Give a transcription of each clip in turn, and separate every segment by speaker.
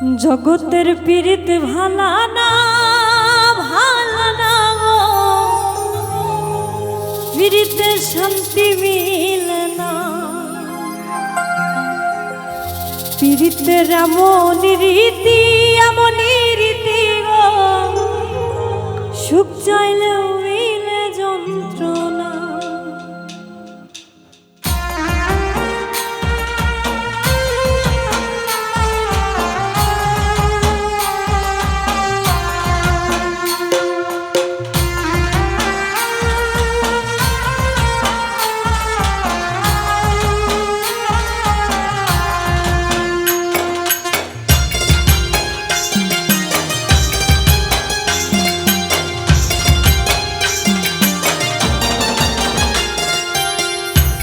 Speaker 1: জগতের পীড়িত ভালা না ভালা না শান্তি মিলে না। পীড়িতের এমন রীতি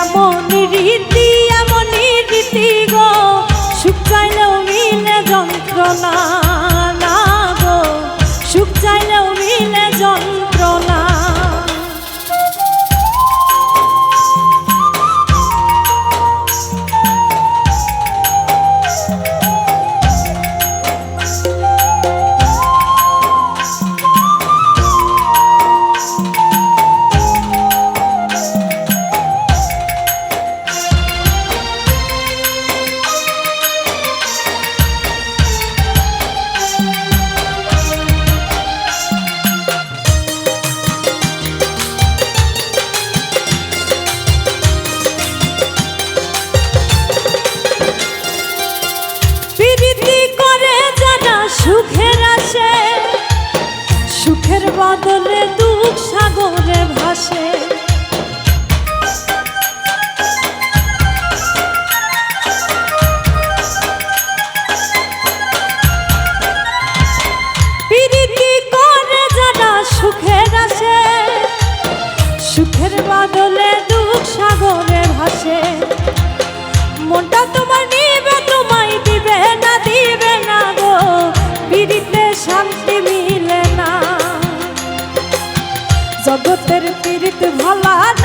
Speaker 1: এমন রীতি বদলে দুঃখ সাগরে ভাসে। সুখের আসে সুখের বদলে দুঃখ সাগরে ভাসে। পীড়িত ভালা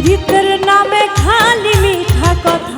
Speaker 1: পীড়িতের নামে খালি মিঠা কথা।